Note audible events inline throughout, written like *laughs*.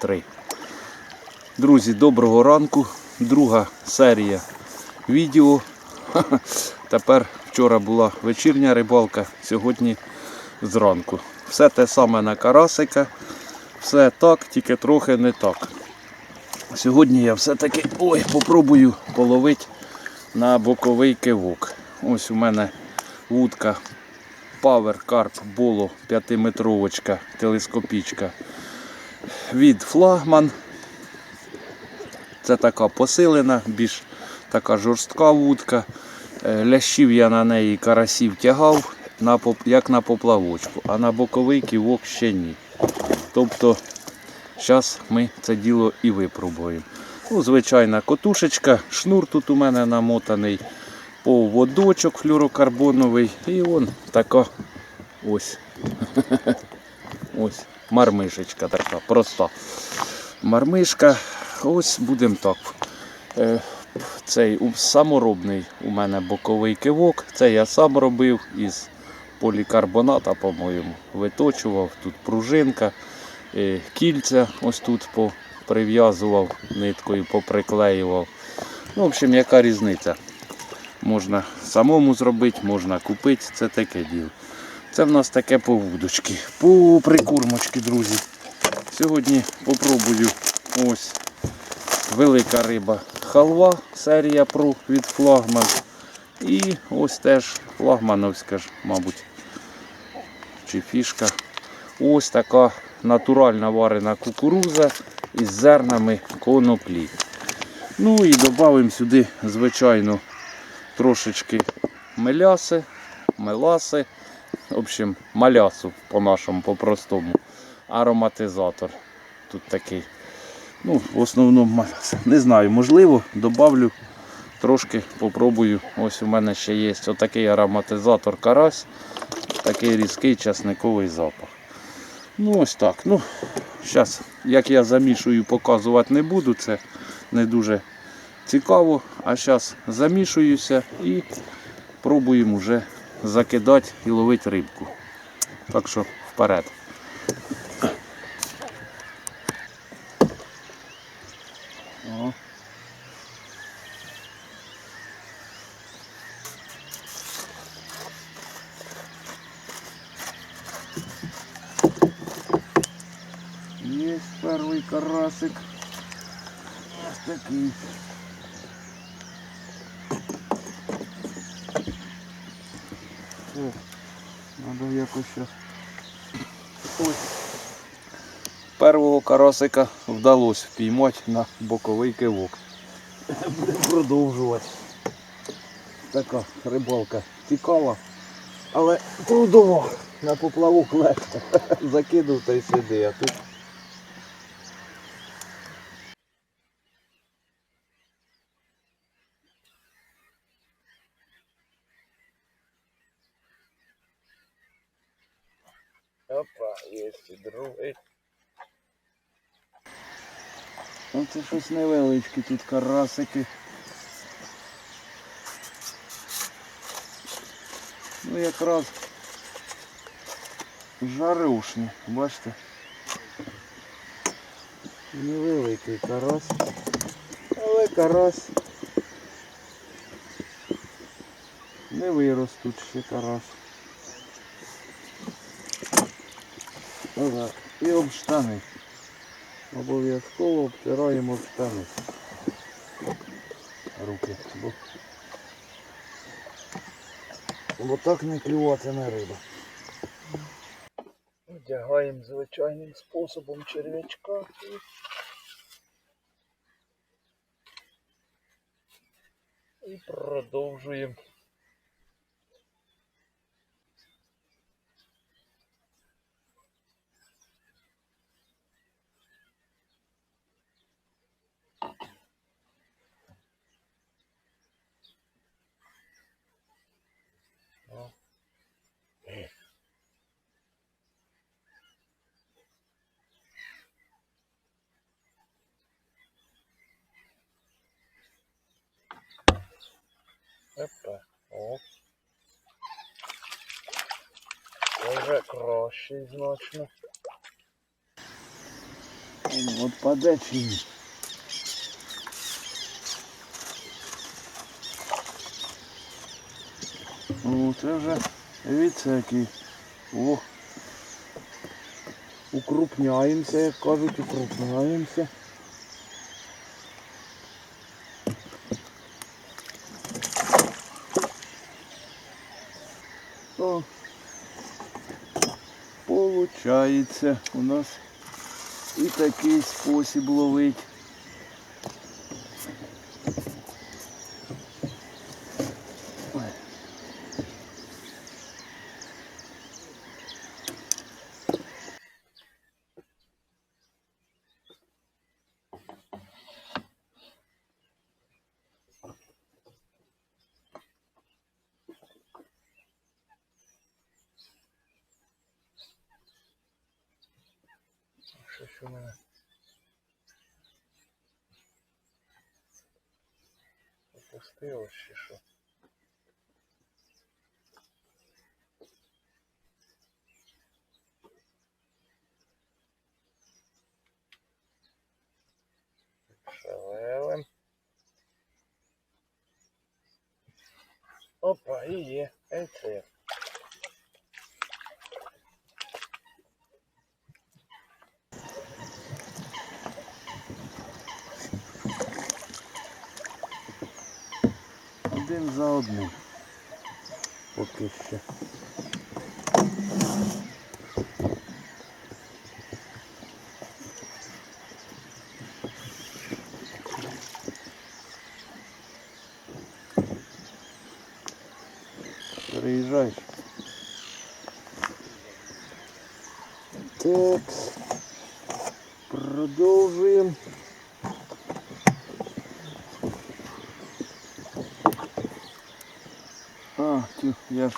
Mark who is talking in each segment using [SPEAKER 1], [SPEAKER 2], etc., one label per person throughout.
[SPEAKER 1] Три. Друзі, доброго ранку. Друга серія відео. *laughs* Тепер вчора була вечірня рибалка, сьогодні зранку. Все те саме на карасика. Все так, тільки трохи не так. Сьогодні я все-таки ой, попробую половити на боковий кивок. Ось у мене вудка Power Carp Bolo 5-метровочка, телескопічка від флагман. Це така посилена, більш така жорстка вудка. Е, Лящів я на неї карасів тягав, як на поплавочку, а на боковий ківок ще ні. Тобто, зараз ми це діло і випробуємо. Ну, звичайна котушечка, шнур тут у мене намотаний, поводочок флюрокарбоновий і он така ось. *laughs* Ось мармишечка така проста. Мармишка, ось будемо так. Е, Цей саморобний у мене боковий кивок. Це я сам робив із полікарбоната, по-моєму. Виточував, тут пружинка, е, кільця ось тут прив'язував ниткою, поприклеював. Ну, в общем, яка різниця? Можна самому зробити, можна купити, це таке діло. Це в нас таке по вудочки, по прикормочки, друзі. Сьогодні попробую ось велика риба халва, серія Pro від флагман. І ось теж флагмановська ж, мабуть, чи фішка. Ось така натуральна варена кукуруза із зернами коноплі. Ну і додамо сюди, звичайно, трошечки меляси, меласи. В общем, малясу по-нашому, по-простому. Ароматизатор. Тут такий. Ну, в основному маляс. Не знаю, можливо, добавлю трошки, попробую. Ось у мене ще є отакий ароматизатор карась. Такий різкий часниковий запах. Ну ось так. Ну, зараз, як я замішую, показувати не буду, це не дуже цікаво. А зараз замішуюся і пробуємо вже закидати і ловити рибку. Так що вперед. О. Є перший карасик. Ось такий. Надо якось щас. Первого карасика вдалося впіймати на боковий кивок. Будемо продовжувати. Така рибалка цікава, але трудова. На поплавок легко. *laughs* Закинув та й сиди, а тут. Є і другий. Оце щось невеличке, тут карасики. Ну якраз жарушні, бачите? Невеликий карась. Але карась. Не вирос тут ще карась. Ага. І об штани. Обов'язково обтираємо об штани. Руки. Бо, бо так не клюватиме риба. Одягаємо звичайним способом черв'ячка і продовжуємо. Опа. О. Це вже кращий значно. От паде чи ні. О, це вже, дивіться, який. О. Укрупняємося, як кажуть, укрупняємося. О, получається у нас і такий спосіб ловить.
[SPEAKER 2] Щось у мене. Опустилось чи що? Шевелим. Опа, і є. Ей
[SPEAKER 1] Один за одним. Поки що. Приїжджаєш. Так. Продовжуємо. А, тю, я ж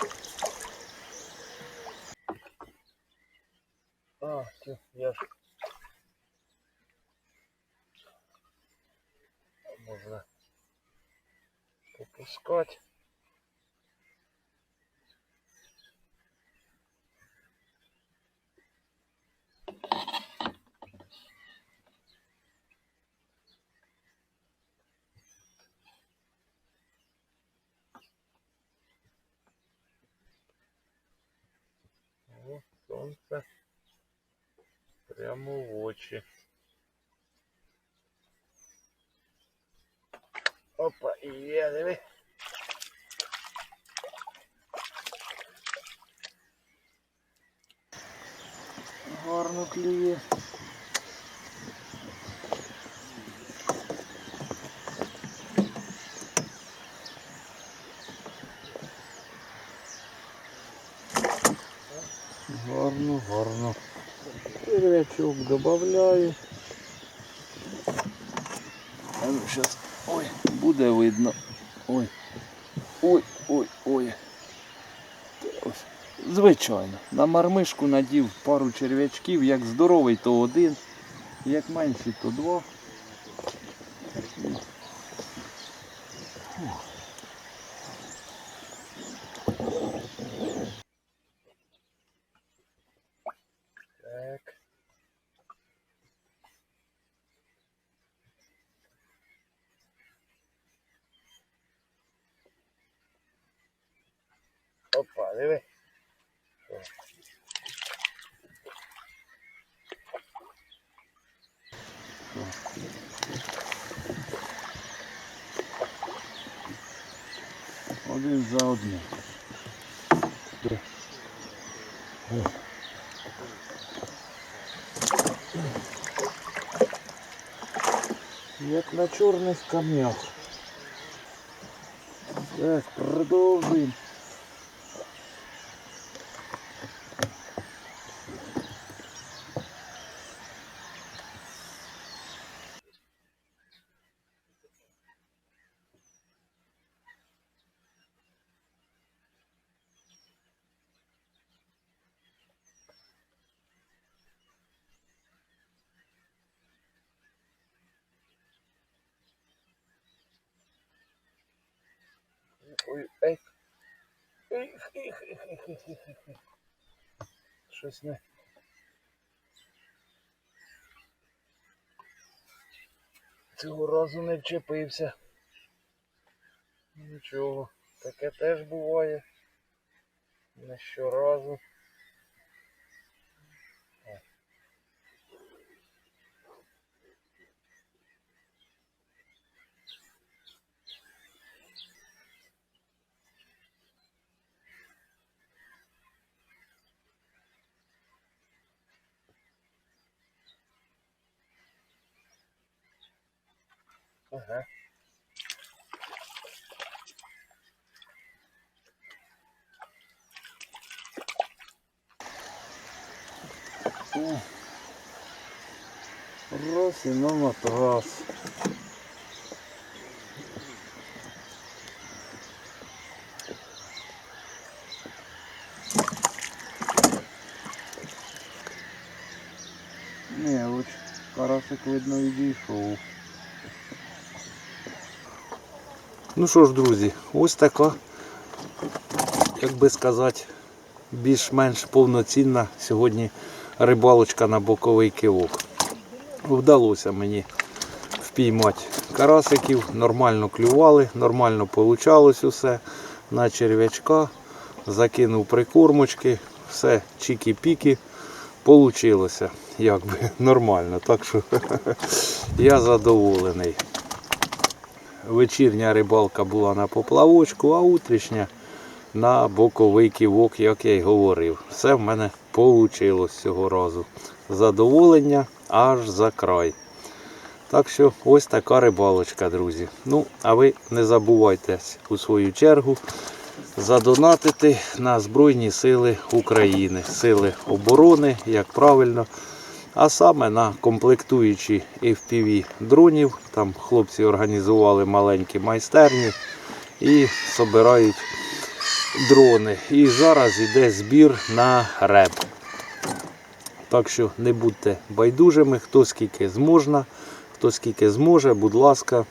[SPEAKER 2] А, тю, я ж. Можна попускати. О, сонце прямо в очі. Опа, є, диви.
[SPEAKER 1] гарно клює. Гарно, гарно. Червячок додаю. А ну. Ой, буде видно. Ой. Ой, ой, ой. Звичайно, на мармишку надів пару черв'ячків, як здоровий, то один, як менший, то два.
[SPEAKER 2] Опа, диви.
[SPEAKER 1] Один за одним. Як на чорних камнях. Так, продовжуємо.
[SPEAKER 2] Ей. Ех, ех, ех, ех, ех, ех, іх, іх. Щось не. Цього разу не вчепився. Нічого, таке теж буває. Не щоразу. Ага.
[SPEAKER 1] Раз і на матрас. Не, от карасик видно відійшов. Ну що ж, друзі, ось така, як би сказати, більш-менш повноцінна сьогодні рибалочка на боковий кивок. Вдалося мені впіймати карасиків, нормально клювали, нормально получалось усе. На черв'ячка, закинув прикормочки, все чікі-піки. Получилося якби *laughs* нормально. Так що *laughs* я задоволений. Вечірня рибалка була на поплавочку, а утрішня на боковий ківок, як я й говорив. Все в мене вийшло цього разу. Задоволення аж за край. Так що ось така рибалочка, друзі. Ну, а ви не забувайте у свою чергу задонатити на Збройні Сили України, Сили оборони, як правильно. А саме на комплектуючі FPV дронів. Там хлопці організували маленькі майстерні і собирають дрони. І зараз йде збір на реп. Так що не будьте байдужими, хто скільки зможна, хто скільки зможе, будь ласка,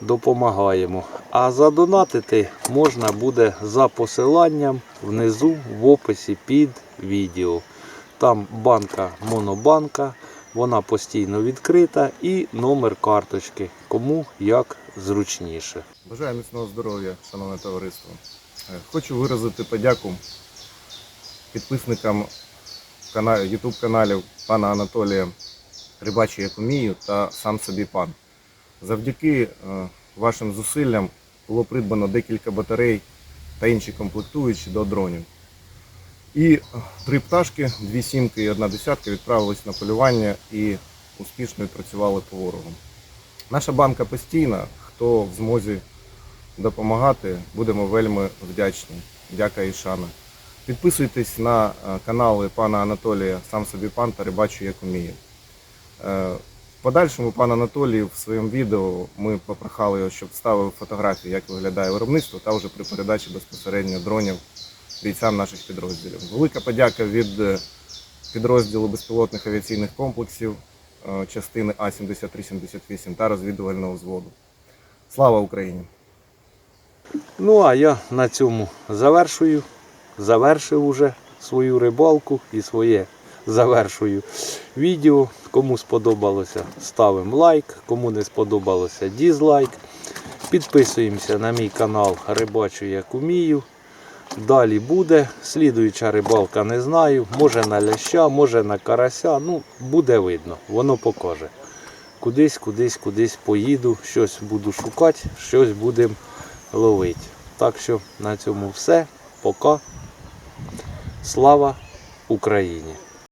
[SPEAKER 1] допомагаємо. А задонатити можна буде за посиланням внизу в описі під відео. Там банка монобанка, вона постійно відкрита і номер карточки, кому як зручніше.
[SPEAKER 3] Бажаю міцного здоров'я, шановне товариство. Е, Хочу виразити подяку підписникам YouTube каналів пана Анатолія Рибачі як умію та сам собі пан. Завдяки е, вашим зусиллям було придбано декілька батарей та інші комплектуючі до дронів. І три пташки, дві сімки і одна десятка відправились на полювання і успішно відпрацювали по ворогу. Наша банка постійна, хто в змозі допомагати, будемо вельми вдячні. Дяка і шана. Підписуйтесь на е, канали пана Анатолія, сам собі пан та рибачу як уміє. Е, В подальшому пан Анатолій в своєму відео ми попрохали його, щоб ставив фотографії, як виглядає виробництво, та вже при передачі безпосередньо дронів бійцям наших підрозділів. Велика подяка від е, підрозділу безпілотних авіаційних комплексів е, частини А-7378 та розвідувального взводу. Слава Україні!
[SPEAKER 1] Ну а я на цьому завершую. Завершив уже свою рибалку і своє завершую відео. Кому сподобалося, ставимо лайк. Кому не сподобалося, дізлайк. Підписуємося на мій канал Рибачу як умію. Далі буде. Слідуюча рибалка не знаю. Може на ляща, може на карася. Ну, буде видно, воно покаже. Кудись, кудись, кудись поїду, щось буду шукати, щось будемо ловити. Так що на цьому все. Пока. Слава Україні!